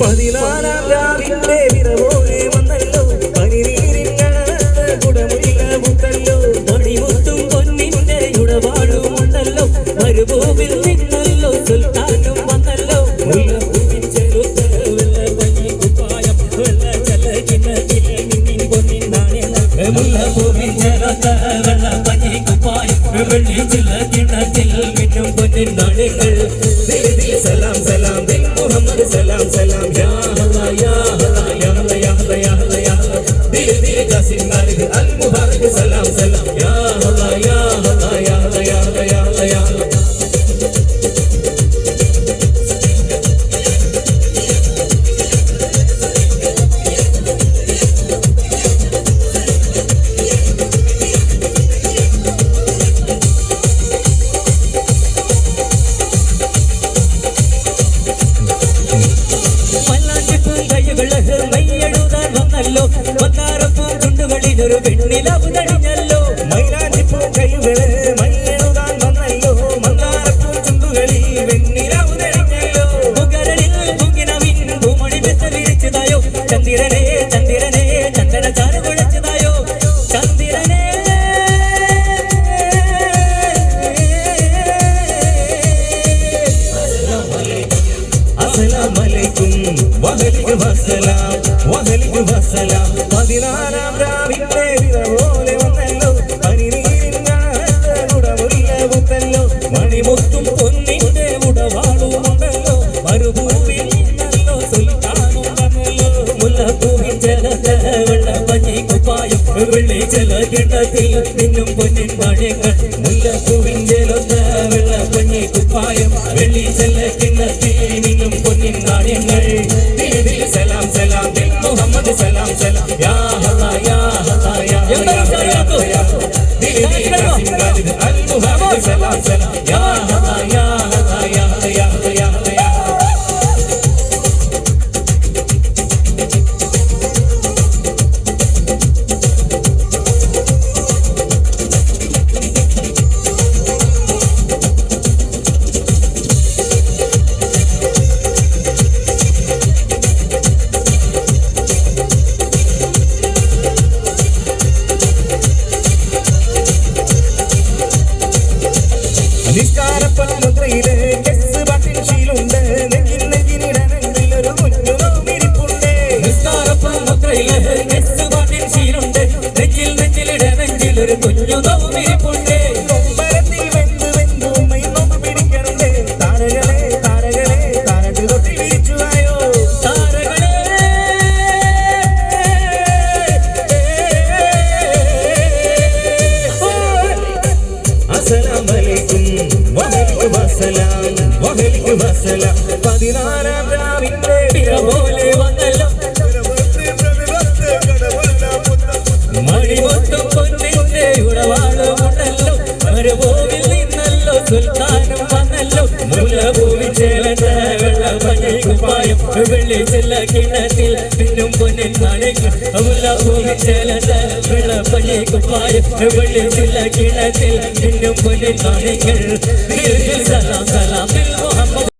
പതിനാലാം രാവിലെ വിറവോലെ വന്നല്ലോ. കണത്ത് കുടമുല്ല മുത്തല്ലോ. കുപ്പായം വെള്ളി ചില്ലകിണത്തിൽ മിന്നും പൊന്നിൻ നാണയങ്ങൾ സലാം സലാം ദിൽ മുഹമ്മദ് സലാം സലാം യാ അല്ലാ യാ അല്ലാ യാ അല്ലാ യാ ചുണ്ടുകളിലൊരു വെണ്ണിലവ് തടിഞ്ഞല്ലോ മൈലാഞ്ചിപ്പും കൈകൾ മയ്യെഴുതാൻ വന്നല്ലോ. മന്നാരപ്പും ചുണ്ടുകളിൽ വെണ്ണിലവ് തടിഞ്ഞല്ലോ മുകരണിൽ മുങ്ങിനവിൻ പൂമണി വെച്ച വിരിച്ചതായോ ചന്ദ്രനെ ചന്ദ്രനെ ചന്ദന ചാരു കുഴച്ചതായോ ചന്ദ്രനെ. അസലാമലൈക്കും. വഹലിക്ക് വസലാം. വഹലിക്ക് വസലാം. പതിനാലാം മണിമുത്തും പൊന്നിന്റെ ഉടവാളുമുണ്ടല്ലോ മരുഭൂവിൽ നിന്നല്ലോ സുൽത്താനും വന്നല്ലോ. മുല്ലപ്പൂവിൻ ജലത വെള്ള പഞ്ഞി കുപ്പായം വെള്ളി ജല കിട്ടത്തിൽ നിന്നും പൊന്നിൻ മഴങ്ങൾ മുല്ലപ്പൂവിൻ ജലത വെള്ള പഞ്ഞി കുപ്പായം വെള്ളി ജല സലാം അസലാമലൈക്കും വഹലിക്ക് വസലാം വഹലിക്ക് വസലാം പതിനാലാം രാവിന്റെ പിറ പോലെ വന്നല്ലോ മണിമൊട്ടും പൊന്നിന്റെ ഉടവാളുമുണ്ടല്ലോ മരുഭൂമിൽ നിന്നല്ലോ സുൽത്താനും വന്നല്ലോ മുല്ലഭൂമി ചേലണ്ട വെള്ള കുപ്പായം വെള്ളി ചെല്ല കിണറ്റിൽ പിന്നും പൊന്നിൻ കാണിക്കും വെള്ള പഞ്ഞി കുപ്പായം വെള്ളി ചെല്ല കിണത്തിൽ പിന്നും പൊന്നിൻ നാണയങ്ങൾ സലാം സലാം മുഹമ്മദ്